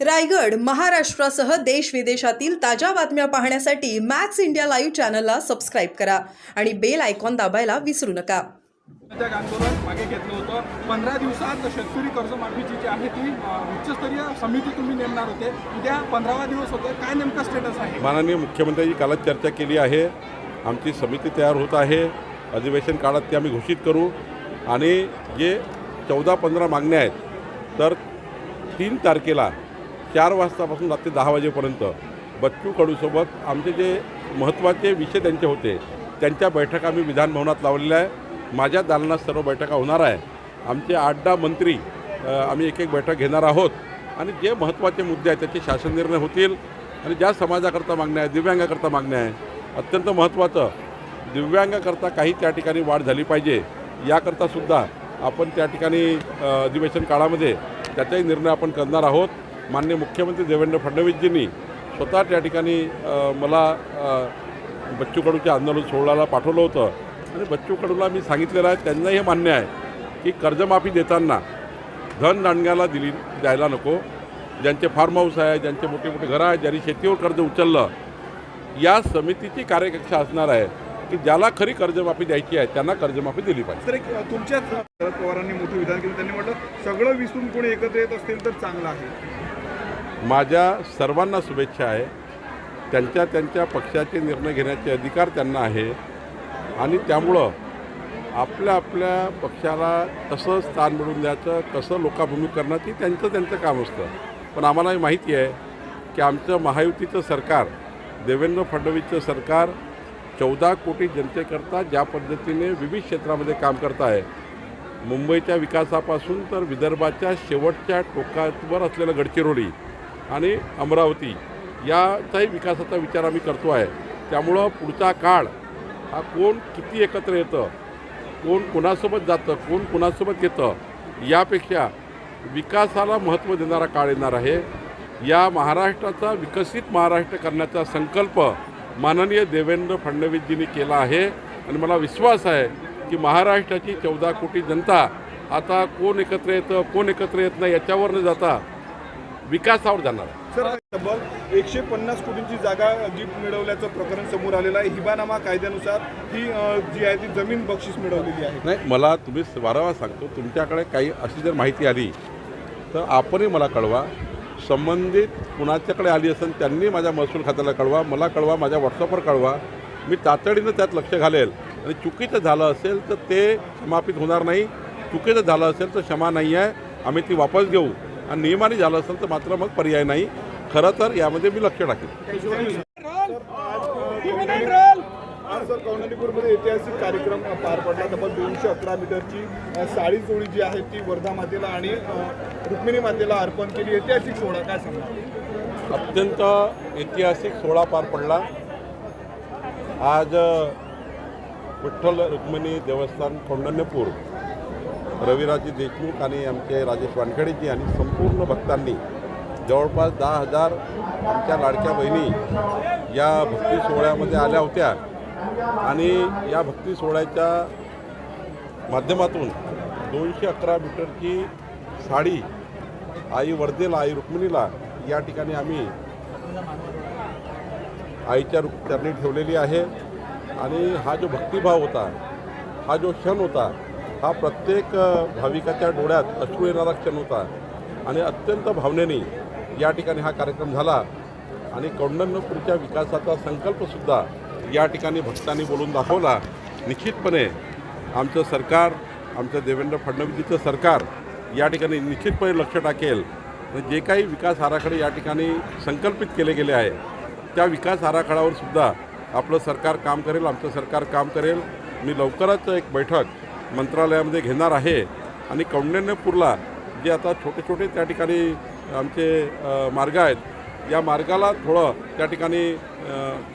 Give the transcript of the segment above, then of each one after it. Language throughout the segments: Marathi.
रायगड महाराष्ट्रासह देश विदेशातील ताज्या बातम्या पाहण्यासाठी मॅक्स इंडिया लाईव्ह चॅनलला सबस्क्राईब करा आणि बेल आयकॉन दाबायला विसरू नका. आंदोलन मागे घेतलं होतं. पंधरा दिवसात शेतकरी कर्जमाफीची जी आहे ती उच्चस्तरीय समिती तुम्ही नेमणार होते. उद्या पंधरावा दिवस होतं काय नेमका स्टेटस आहे? माननीय मुख्यमंत्र्यांची कालच चर्चा केली आहे. आमची समिती तयार होत आहे. अधिवेशन काळात ते आम्ही घोषित करू. आणि जे चौदा पंधरा मागण्या आहेत तर तीन तारखेला चार वाजतापासून रात्री दहा वाजेपर्यंत बच्चू कडूसोबत आमचे जे महत्त्वाचे विषय त्यांचे होते त्यांच्या बैठका आम्ही विधानभवनात लावलेल्या आहे माझ्या दालनात सर्व बैठका होणार आहे आमचे आठ दहा मंत्री आम्ही एक एक बैठक घेणार आहोत. आणि जे महत्त्वाचे मुद्दे आहेत त्याचे शासन निर्णय होतील. आणि ज्या समाजाकरता मागण्या आहे दिव्यांगाकरता मागण्या आहे अत्यंत महत्त्वाचं दिव्यांगाकरता काही त्या ठिकाणी वाढ झाली पाहिजे. याकरता सुद्धा आपण त्या ठिकाणी अधिवेशन काळामध्ये त्याचाही निर्णय आपण करणार आहोत. माननीय मुख्यमंत्री देवेंद्र फडणवीसजींनी स्वतः त्या ठिकाणी मला बच्चू कडूच्या आंदोलन सोहळ्याला पाठवलं होतं. आणि बच्चू कडूला मी सांगितलेलं आहे त्यांना हे मान्य आहे की कर्जमाफी देताना धन दांडग्याला दिली द्यायला नको. ज्यांचे फार्म हाऊस आहे ज्यांचे मोठे मोठे घरं आहेत ज्यांनी शेतीवर कर्ज उचललं या समितीची कार्यकक्षा असणार आहे की ज्याला खरी कर्जमाफी द्यायची आहे त्यांना कर्जमाफी दिली पाहिजे. तर एक तुमच्याच शरद पवारांनी मोठं विधान केलं त्यांनी म्हटलं सगळं विसरून कोणी एकत्र येत असतील तर चांगलं आहे. माझ्या सर्वांना शुभेच्छा आहे. त्यांच्या त्यांच्या पक्षाचे निर्णय घेण्याचे अधिकार त्यांना आहे. आणि त्यामुळं आपल्या आपल्या पक्षाला कसं स्थान मिळवून द्यायचं कसं लोकाभिमुख करणं ते त्यांचं त्यांचं काम असतं. पण आम्हालाही माहिती आहे की आमचं महायुतीचं सरकार देवेंद्र फडणवीसचं सरकार चौदा कोटी जनतेकरता ज्या पद्धतीने विविध क्षेत्रामध्ये काम करत आहे. मुंबईच्या विकासापासून तर विदर्भाच्या शेवटच्या टोकावर असलेलं गडचिरोली आणि अमरावती याचाही विकासाचा विचार आम्ही करतो आहे. त्यामुळं पुढचा काळ हा कोण किती एकत्र येतं कोण कोणासोबत जातं कोण कोणासोबत येतं यापेक्षा विकासाला महत्त्व देणारा काळ येणार आहे. या महाराष्ट्राचा विकसित महाराष्ट्र करण्याचा संकल्प माननीय देवेंद्र फडणवीसजींनी केला आहे. आणि मला विश्वास आहे की महाराष्ट्राची चौदा कोटी जनता आता कोण एकत्र येतं कोण एकत्र येत नाही याच्यावर न जाता विकासावर जाणार आहे. सर तब्बल एकशे पन्नास कोटींची जागा जी मिळवल्याचं प्रकरण समोर आलेलं आहे. हिबानामा कायद्यानुसार ही जी आहे ती जमीन बक्षीस मिळवलेली आहे. नाही मला तुम्ही वारंवार सांगतो तुमच्याकडे काही अशी जर माहिती आली तर आपणही मला कळवा. संबंधित कुणाच्याकडे आली असेल त्यांनी माझ्या महसूल खात्याला कळवा. मला कळवा माझ्या व्हॉट्सअपवर कळवा. मी तातडीनं त्यात लक्ष घालेल. आणि चुकीचं झालं असेल तर ते समापित होणार नाही. चुकीचं झालं असेल तर क्षमा नाही आहे. आम्ही ती वापस घेऊ. आणि नियमाने झालं असेल तर मात्र मग पर्याय नाही. खरं तर यामध्ये मी लक्ष टाकेन. आज सर कौंडणीपूरमध्ये ऐतिहासिक कार्यक्रम पार पडला तब्बल दोनशे अकरा मीटरची साडी जोडी जी आहे ती वर्धा मातेला आणि रुक्मिणी मातेला अर्पण केली. ऐतिहासिक सोहळा काय सांगा अत्यंत ऐतिहासिक सोहळा पार पडला. आज विठ्ठल रुक्मिणी देवस्थान कौंडण्यपूर रविराजी देशमुख आणि आमचे राजेश वानखेडेजी आणि संपूर्ण भक्तांनी जवळपास दहा हजार आमच्या लाडक्या बहिणी या भक्ती सोहळ्यामध्ये आल्या होत्या. आणि या भक्ती सोहळ्याच्या माध्यमातून दोनशे अकरा मीटरची साडी आई वर्धेला आई रुक्मिणीला या ठिकाणी आम्ही आईच्या रूप चरणी ठेवलेली आहे. आणि हा जो भक्तिभाव होता हा जो क्षण होता हा प्रत्येक भाविकाच्या डोळ्यात अश्रू येणारा क्षण होता. आणि अत्यंत भावनेने या ठिकाणी हा कार्यक्रम झाला. आणि कौंडण्यपूरच्या विकासाचा संकल्पसुद्धा या ठिकाणी भक्तांनी बोलून दाखवला. निश्चितपणे आमचं सरकार आमचं देवेंद्र फडणवीसचं सरकार या ठिकाणी निश्चितपणे लक्ष टाकेल. आणि जे काही विकास आराखडे या ठिकाणी संकल्पित केले गेले आहे त्या विकास आराखड्यावर सुद्धा आपलं सरकार काम करेल आमचं सरकार काम करेल. मी लवकरच एक बैठक मंत्रालयामध्ये घेणार आहे. आणि कौंडण्यपूरला जे आता छोटे छोटे त्या ठिकाणी आमचे मार्ग आहेत या मार्गाला थोडं त्या ठिकाणी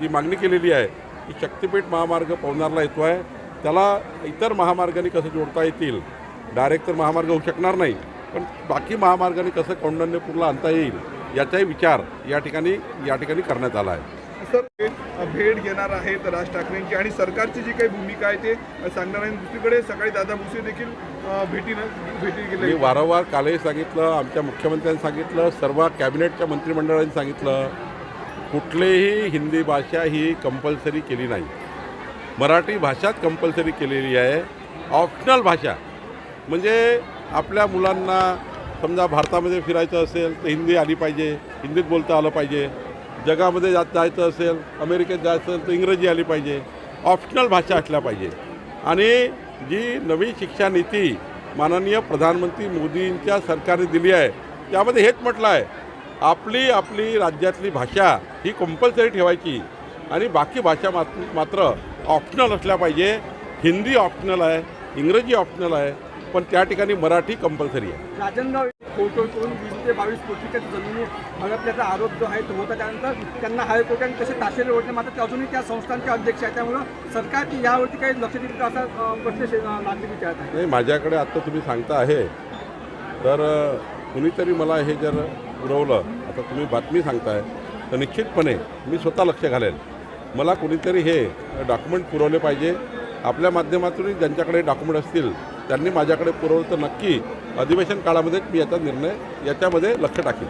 जी मागणी केलेली आहे की शक्तिपीठ महामार्ग पवनारला येतो आहे. त्याला इतर महामार्गाने कसं जोडता येतील? डायरेक्ट तर महामार्ग होऊ शकणार नाही पण बाकी महामार्गाने कसं कौंडण्यपूरला आणता येईल याचाही विचार या ठिकाणी या ठिकाणी करण्यात आला आहे. सर भेट घेणार आहेत राज ठाकरेंची आणि सरकारची जी काही भूमिका आहे ते सांगणार आहे दुसरीकडे सकाळी दादा भुसे देखील भेटीनं भेटी गेले वारंवार कालही सांगितलं आमच्या मुख्यमंत्र्यांनी सांगितलं सर्व कॅबिनेटच्या मंत्रिमंडळाने सांगितलं कुठलीही हिंदी भाषा ही कंपल्सरी केली नाही. मराठी भाषाच कंपल्सरी केलेली आहे. ऑप्शनल भाषा म्हणजे आपल्या मुलांना समजा भारतामध्ये फिरायचं असेल तर हिंदी आली पाहिजे हिंदीत बोलता आलं पाहिजे. जगामध्ये जात जायचं असेल अमेरिकेत जायचं असेल तर इंग्रजी आली पाहिजे. ऑप्शनल भाषा असल्या पाहिजे. आणि जी नवी शिक्षा नीती माननीय प्रधानमंत्री मोदींच्या सरकारने दिली आहे त्यामध्ये हेच म्हटलं आहे आपली आपली राज्यातली भाषा ही कंपल्सरी ठेवायची. आणि बाकी भाषा मात्र ऑप्शनल असल्या पाहिजे. हिंदी ऑप्शनल आहे इंग्रजी ऑप्शनल आहे पण त्या ठिकाणी मराठी कंपल्सरी आहे. राजनगाव करून वीस ते बावीस कोटीच्या जमिनी हडपल्याचा आरोप जो आहे तो होता. त्यानंतर त्यांना हायकोर्टाने तसे ताशेरे ओढले मात्र ते अजूनही त्या संस्थांचे अध्यक्ष आहे त्यामुळं सरकार यावरती काही लक्ष देईल का असा प्रश्न नागरिक विचारत आहे नाही माझ्याकडे आत्ता तुम्ही सांगता आहे. तर कुणीतरी मला हे जर पुरवलं आता तुम्ही बातमी सांगताय तर निश्चितपणे मी स्वतः लक्ष घालेल मला कुणीतरी हे डॉक्युमेंट पुरवले पाहिजे आपल्या माध्यमातून ज्यांच्याकडे डॉक्युमेंट असतील त्यांनी माझ्याकडे पुरवलं तर नक्की. अधिवेशन काळामध्येच मी याचा निर्णय याच्यामध्ये लक्ष टाकेल